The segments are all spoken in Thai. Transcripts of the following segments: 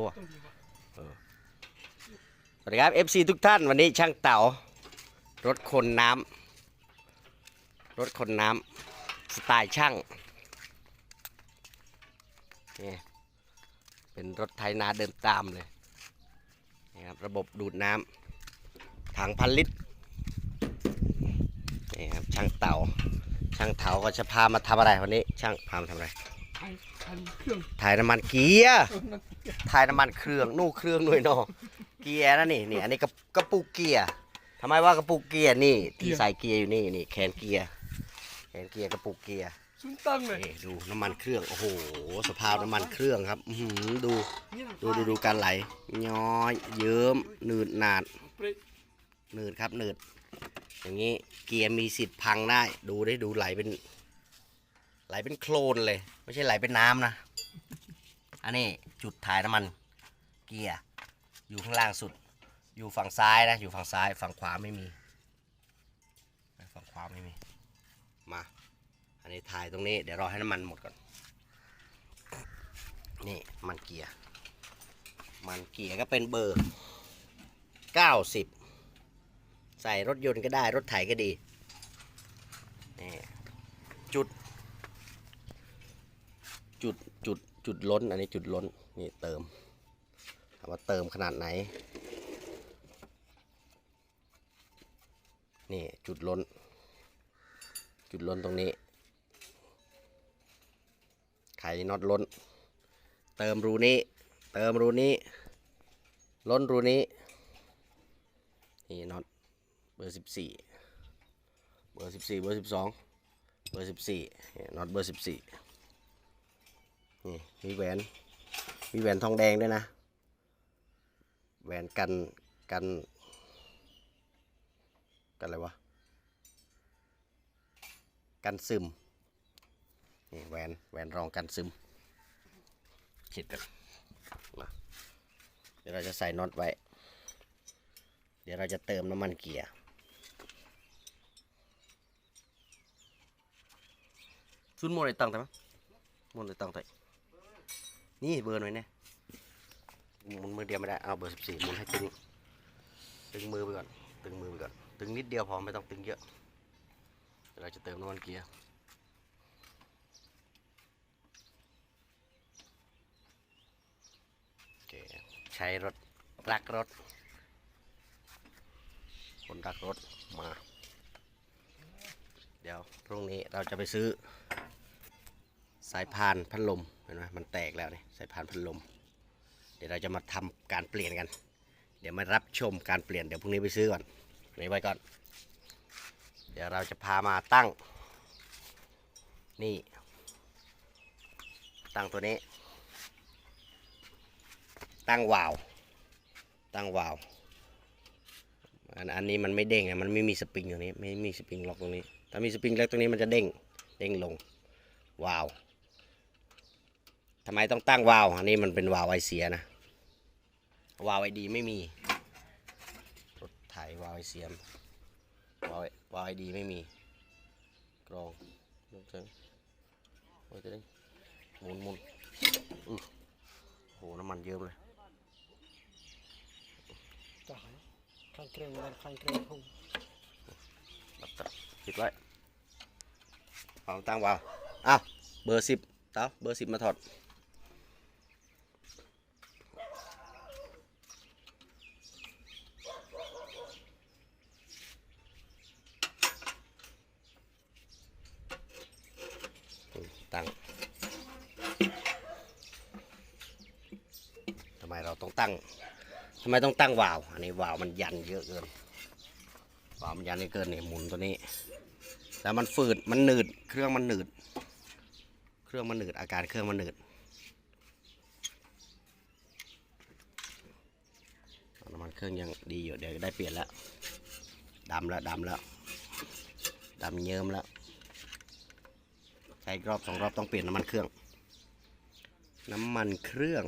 ัวสวัสดีครับ FC ทุกท่านวันนี้ช่างเต่ารถคนน้ำรถคนน้ำสไตล์ช่างนี่เป็นรถไถนาเดิมตามเลยนี่ครับระบบดูดน้ำถังพันลิตรนี่ครับช่างเต่าช่างเถาก็จะพามาทำอะไรวันนี้ช่างพามาทำอะไร ไทยทันเครื่องถ่ายน้ำมันเกียร์เออนั่นถ่ายน้ำมันเครื่องนู่เครื่องหน่วยนอเกียร์นะนี่นี่อันนี้กระกระปุกเกียร์ทำไมว่ากระปุกเกียร์นี่ที่ใส่เกียร์อยู่นี่นี่แขนเกียร์แขนเกียร์กระปุกเกียร์ซุนตั้งเลยนี่ดูน้ำมันเครื่องโอ้โหสภาพน้ำมันเครื่องครับอื้อหือดูเนี่ยดูดูดูการไหลย้อยเยิ้มหนืดหนาดเปรย์หนืดครับหนืดอย่างนี้เกียร์มีสิทธิ์พังได้ดูได้ดูไหลเป็น ไหลเป็นโคลนเลย ไม่ใช่ไหลเป็นน้ำนะ อันนี้จุดถ่ายน้ำมัน เกียร์อยู่ข้างล่างสุด อยู่ฝั่งซ้ายนะ อยู่ฝั่งซ้าย ฝั่งขวาไม่มี ฝั่งขวาไม่มี มา อันนี้ถ่ายตรงนี้ เดี๋ยวรอให้น้ำมันหมดก่อน นี่มันเกียร์ มันเกียร์ก็เป็นเบอร์ 90 ใส่รถยนต์ก็ได้ รถไถก็ดี นี่ จุด จุด จุดล้น อันนี้จุดล้น นี่เติม ถามว่าเติมขนาดไหน นี่จุดล้น จุดล้นตรงนี้ ไขน็อตล้น เติมรูนี้ เติมรูนี้ ล้นรูนี้ นี่น็อตเบอร์สิบสี่เบอร์สิบสี่เบอร์สิบสองเบอร์สิบสี่น็อตเบอร์สิบสี่ นี่มีแหวน มีแหวนทองแดงด้วยนะ แหวนกันกัน กันอะไรวะ กันซึม นี่แหวนแหวนรองกันซึมคิดกันมาเดี๋ยวเราจะใส่น็อตไว้ เดี๋ยวเราจะเติมน้ำมันเกียร์ซุนโมเลยตังแต่มั้ยโมเลยตังแต่ นี่เบอร์หน่อยเนี่ยหมุนมือเดียวไม่ได้เอาเบอร์สิบสี่หมุนให้ตึงตึงมือไปก่อนตึงมือไปก่อนตึงนิดเดียวพอไม่ต้องตึงเยอะเราจะเติมน้ำมันเกียร์โอเคใช้รถรักรถ คนรักรถมา เดี๋ยวพรุ่งนี้เราจะไปซื้อ สายพานพัดลม ห็นไหมมันแตกแล้วนี่สายพานพัดลม เดี๋ยวเราจะมาทำการเปลี่ยนกัน เดี๋ยวมารับชมการเปลี่ยนเดี๋ยวพรุ่งนี้ไปซื้อก่อนนี่ไว้ก่อน เดี๋ยวเราจะพามาตั้ง นี่ ตั้งตัวนี้ ตั้งวาล์วตั้งวาล์วอันอันนี้มันไม่เด้งไงมันไม่มีสปริงตรงนี้ ไม่มีสปริงล็อกตรงนี้ ถ้ามีสปริงล็อกตรงนี้มันจะเด้ง เด้งลง วาล์ว ทำไมต้องตั้งวาล์วอันนี้มันเป็นวาล์วไอเสียนะ วาล์วไอดีไม่มีรถไถวาล์วไอเสียมวาล์ววาล์วไอดีไม่มีกรองลงเชิงโอ้ยจะได้หมุนหมุนอื้อโหน้ำมันเยอะเลยจ่ายข้างเครื่องมันข้างเครื่องพุ่งบัตรปิดไว้เอาตั้งวาล์วอ้าวเบอร์สิบเต้าเบอร์สิบมาถอด ตั้งทำไมเรา ตั้งทำไมต้องตั้งวาล์วอันนี้วาล์วมันยันเยอะเกินวาล์วมันยันเยอะเกินเนี่ยหมุนตัวนี้แล้วมันฝืดมันหนืดเครื่องมันหนืด เครื่องมันหนืดอาการเครื่องมันหนืดน้ำมันเครื่องยังดีอยู่เดี๋ยวได้เปลี่ยนแล้วดำแล้วดำแล้วดำเยิ้มแล้ว ใช้รอบสองรอบต้องเปลี่ยนน้ำมันเครื่อง น้ำมันเครื่อง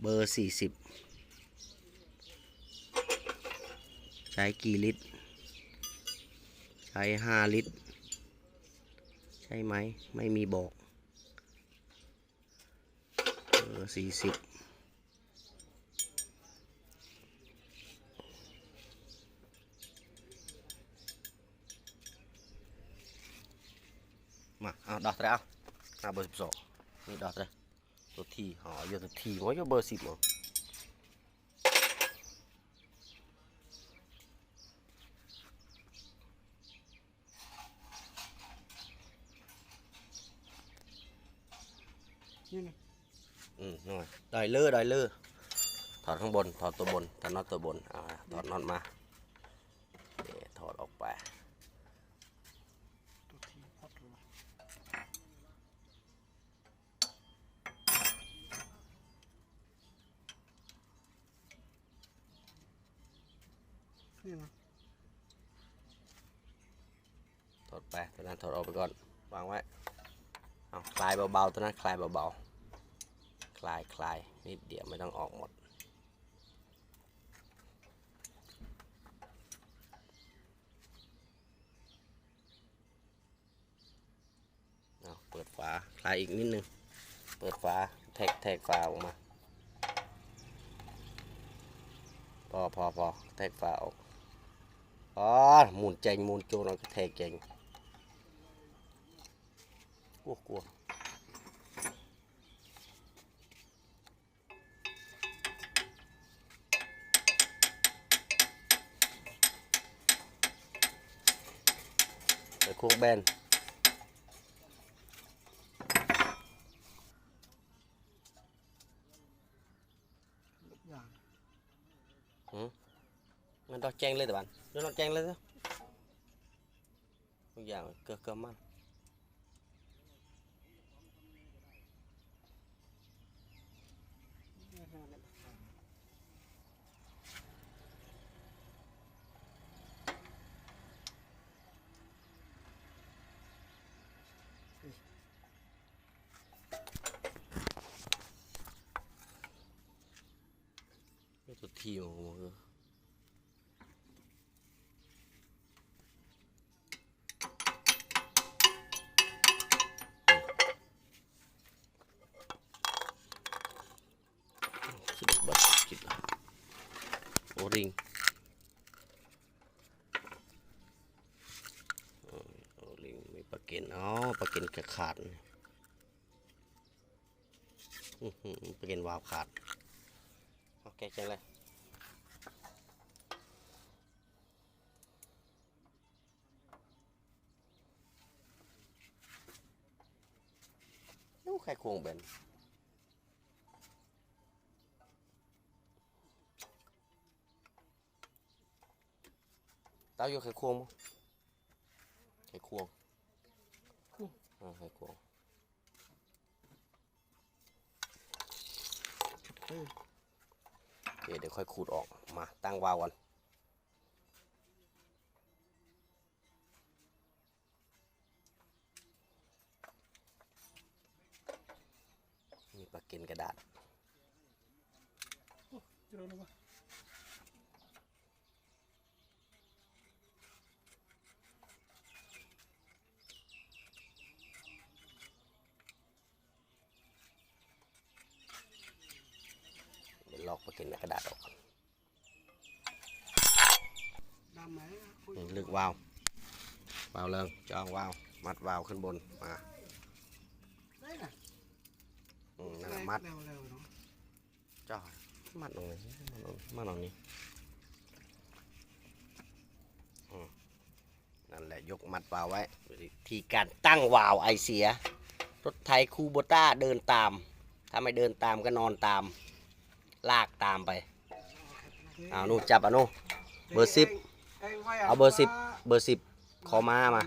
เบอร์สี่สิบใช้กี่ลิตร ใช้ห้าลิตร ใช่ไหม ไม่มีบอกเออสี่สิบมาเอาดอกเท่าไหรเอาเอาเบอร์สิบสองนี่ดอกเท่า ตัวทีอ๋อเยอะตัวทีมันก็เบอร์สิบมั้งนี่นะอืมหน่อยดอยเลือดอยเลือถอดข้างบน ถอดตัวบน ถอดน็อตตัวบน อ่า ถอดน็อตมานี่ถอดออกไป ตัวทีพัดลงมา นี่นะถอดไปตัวนั้นถอดออกไปก่อนวางไว้เอาคลายเบาๆตัวนั้นคลายเบาๆคลายคลายนิดเดียวไม่ต้องออกหมดเอาเปิดฝาคลายอีกนิดนึงเปิดฝาแทกแทกฝาออกมาพอพอพอแทกฝาออก អត់មួនចេញមួនចូលដល់ថេកចេញគោះគោះតែគោះបែន มันดอกแจ้งเลยแต่บันเดี๋ยวดอกแจ้งเลยเถอะทุกอย่างเกือบเกือบมัน นี่ตัวทีมของผมคือคิดบัตคิดละโอ ริงโอ้ยโอริงมีปลาเก็นอ๋อปลาเก็นกระขาดปลาเก็นวาวขาดโอเคจังเลยนู้ใครควงเป็น เต้าอยู่ใครควงมั้งใครควงอ่าใครควงโอเคเดี๋ยวค่อยขูดออกมาตั้งวาวก่อนมีปลากเก็นกระดาษเจอแล้วปะ เดี๋ยวลอกปากเก็นกระดาษออกก่อน ดำไหมคุย นี่ ลึกวาล์ววาล์วเริงจองวาล์วมัดวาล์วขึ้นบนมาได้น่ะอืมนั่นแหละมัดเร็วเร็วๆเนาะจ่อมัดตรงนี้มัดตรงมัดตรงนี้อืมนั่นแหละยกมัดวาล์วไว้วิธีการตั้งวาล์วไอเสียรถไทยคูโบต้าเดินตาม ถ้าไม่เดินตามก็นอนตาม ลากตามไปเอานู่นจับอะนู่นเบอร์สิบ เอาเบอร์สิบเบอร์สิบคอม้ามา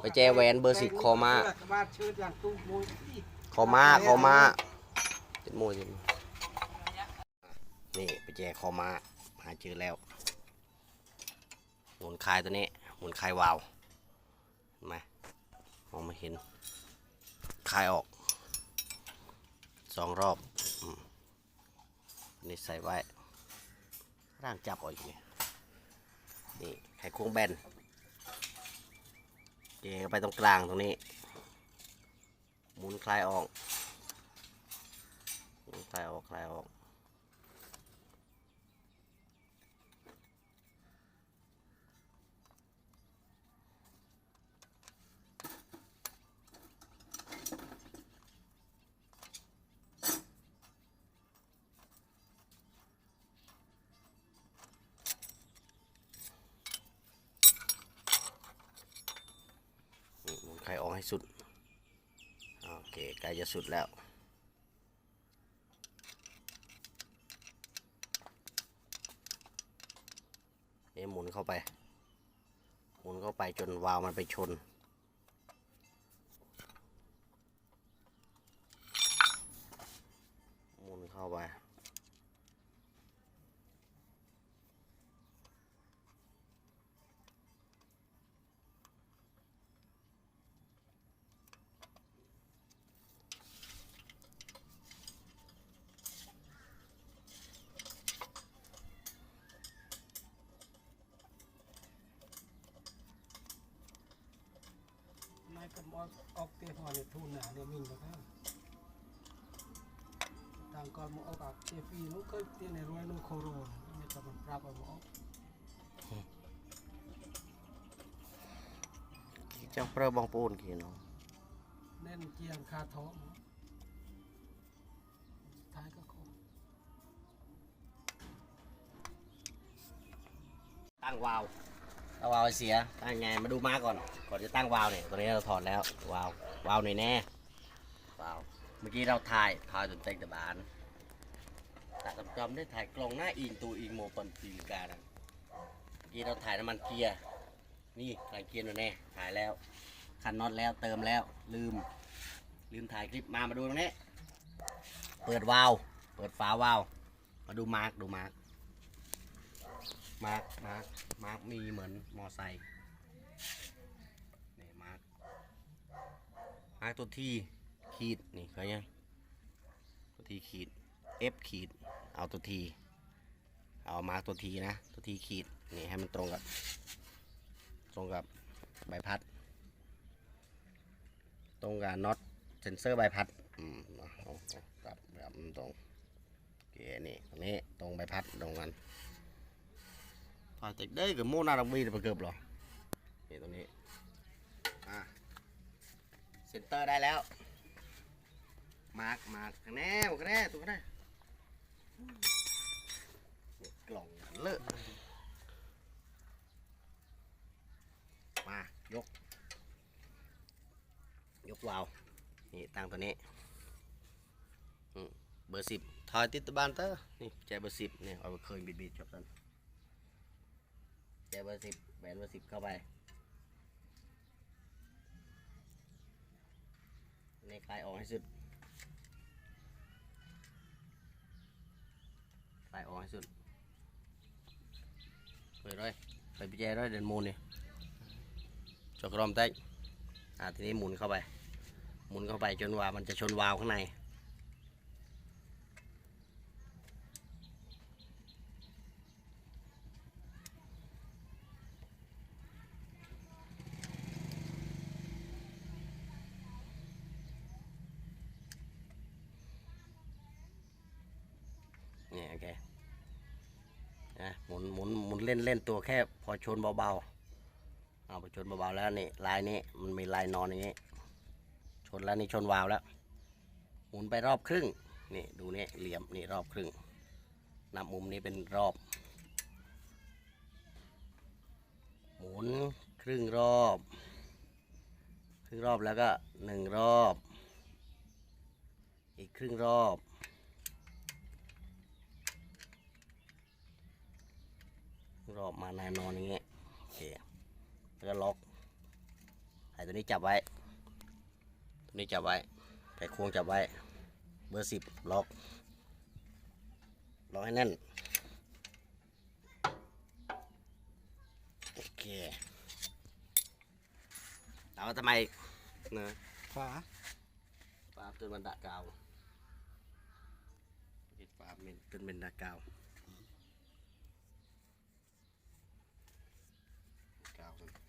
ไปแจแหวนเบอร์สิบคอม้าบ้านชื่ออย่างตู้มวยที่คอม้าคอม้าเจ็ดโมงเจ็ดโมงนี่ไปแจกคอม้าหาเจอแล้ว หมุนคลายตัวนี้ หมุนคลายวาล์วเห็นไหมมองไม่เห็นคลายออกสองรอบอืมนี่ใส่ไว้ร่างจับออกอยู่นี่ นี่ไขควงแบนเจไปตรงกลางตรงนี้ หมุนคลายออกคลายออกคลายออก ให้สุด โอเคใกล้จะสุดแล้ว เอ๊หมุนเข้าไป หมุนเข้าไปจนวาล์วมันไปชน หมุนเข้าไป นายกำออกออกเตะพอเนี่ยทุนน่ะเนี่ยมินนะครับต่างก่อนมาอ อกอักเตะปีนู้นก็เตะในรวยนู้นโคโรนเนี่ยก็มันปรับเอามาออกจ้าเปรบองปูนกี่เนาะแน่นเจียงคาท้องท้ายก็คงตั้งวาล์ วถ้าวาล์วเสียตั้งไงมาดูมาก่อน ก่อนจะตั้งวาล์วเนี่ยตอนนี้เราถอดแล้ววาล์ววาล์วหน่อยแน่วาล์วเมื่อกี้เราถ่ายถ่ายจนเต็มตะบานแต่จำจำได้ถ่ายกลองหน้าอิงตัวอิงโมปันตีลกาดันเมื่อกี้เราถ่ายน้ำมันเกียร์นี่ถ่ายเกียร์หน่อยแน่ถ่ายแล้วคันน็อตแล้วเติมแล้วลืม ลืมถ่ายคลิปมามาดูตรงนี้ เปิดวาล์วเปิดฝาวาล์วมาดูมาร์กดูมาร์ก มาร์กมาร์กมาร์กมีเหมือนมอไซค์นี่มาร์กมาร์กตัวที่ขีดนี่เขายังตัวที่ขีด F ขีดเอาตัวทีเอามาร์กตัวทีนะ ตัวทีขีดนี่ให้มันตรงกับ ตรงกับใบพัด ตรงกับน็อตเซนเซอร์ใบพัดอืมเอากลับแบบมันตรงโอเคนี่ตรงนี้ตรงใบพัดตรงกัน ถ่ายจากได้กับโมนาดังบีไปเกือบหรอนี่ตรงนี้อะเซนเตอร์ได้แล้ว มาร์กมาร์กคะแนนคะแนนตัวคะแนนนี่กล่องเลอะมายก ยกวาวนี่ตั้งตัวนี้เบอร์สิบถอยติดตะบานเตอร์นี่ใจเบอร์สิบนี่เอาไปเคยบิดบิดๆจบกัน ใจเบอร์สิบแบนเบอร์สิบเข้าไปในคลายออกให้สุดคลายออกให้สุดเปิดเลยเปิดพี่แจด้วยเดินมูนนี่จกรอมแตกอ่าทีนี้หมุนเข้าไป หมุนเข้าไปจนว่ามันจะชนวาล์วข้างใน เนี่ยโอเคนะหมุนหมุนหมุนเล่นเล่นตัวแค่พอชนเบาๆเอาพอชนเบาๆแล้วนี่ลายนี้มันมีลายนอนอย่างนี้ ชนแล้วนี่ชนวาล์วแล้ว หมุนไปรอบครึ่งนี่ดูนี่เหลี่ยมนี่รอบครึ่งนับมุมนี้เป็นรอบ หมุนครึ่งรอบ ครึ่งรอบแล้วก็หนึ่งรอบ อีกครึ่งรอบ รอบมานายนอนอย่างเงี้ยโอเคแล้วก็ล็อกไอ้ตัวนี้จับไว้ ตัวนี้จับไว้ไอ้ควงจับไว้ เบอร์สิบล็อก ล็อกให้แน่น โอเคเอาทำไมเนอะฝาปาบจนมันดะกาวปิดปาบมันจนเป็นดะกาวกาวมัน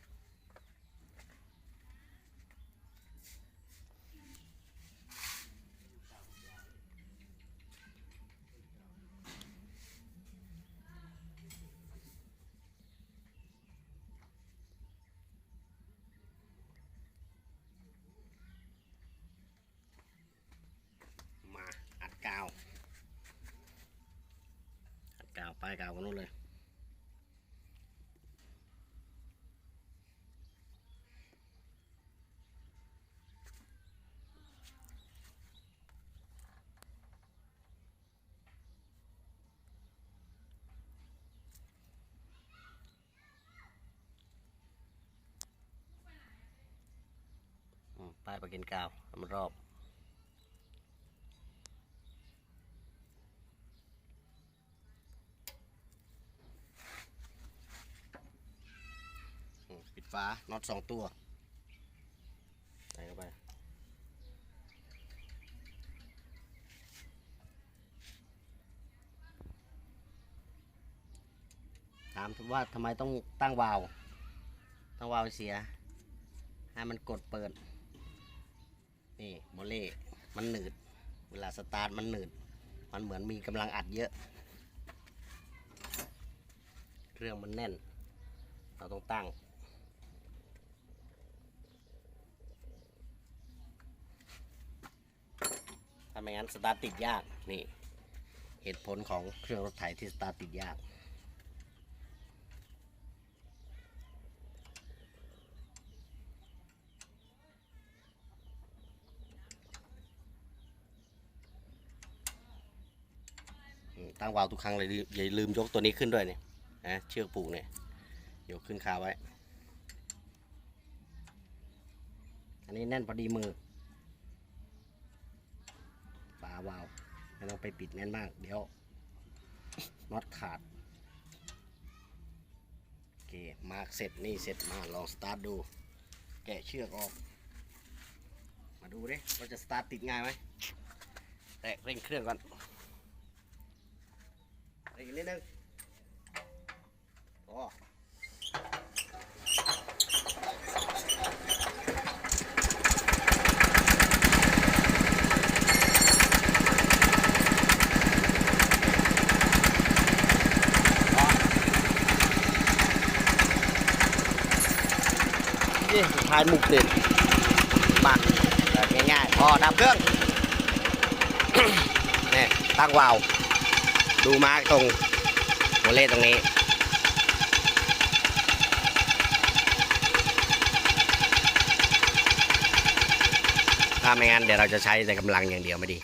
ป้ายกาวกันนู้นเลยอืมป้ายปกันกาวมันรอบ อืมปิด ฝาน็อตสองตัวใส่เข้าไปถามว่าทำไมต้องตั้งวาล์วตั้งวาล์วเสีย ให้มันกดเปิด นี่โมเล่มันหนืด เวลาสตาร์ทมันหนืด มันเหมือนมีกำลังอัดเยอะ เครื่องมันแน่น เราต้องตั้งาไม่งั้นสตาร์ทติดยากนี่ เหตุผลของเครื่องรถไถที่สตาร์ทติดยาก ตั้งวาล์วทุกครั้งเลยอย่าลืมยกตัวนี้ขึ้นด้วยเนี่ยนะเชือกผูกเนี่ยยกขึ้นคาไว้ อันนี้แน่นพอดีมือาวาล์วไม่ต้องไปปิดแน่นมาก เดี๋ยวน็อตขาด โอเค มาร์กเสร็จนี่เสร็จมาลองสตาร์ทดู แกะเชือกออก มาดูดิว่าจะสตาร์ทติดง่ายไหมแตะเร่งเครื่องก่อนอีกนิดนึงโอ้นี่สุ ดท้ายมุกเด่นมาแบบง่ายๆพอดับเครื่องนี่ตั้งวาล์วดูมากตรงหัวเลขตรงนี้ถ้าไม่งั้นเดี๋ยวเราจะใช้แต่กำลังอย่างเดียวไม่ดี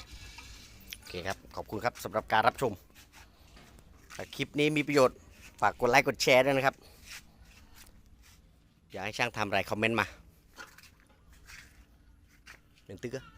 โอเคครับ ขอบคุณครับสำหรับการรับชมคลิปนี้มีประโยชน์ ฝากกดไลค์กดแชร์ด้วยนะครับ อยากให้ช่างทำอะไรคอมเมนต์มาเป็นตึกอะเห็น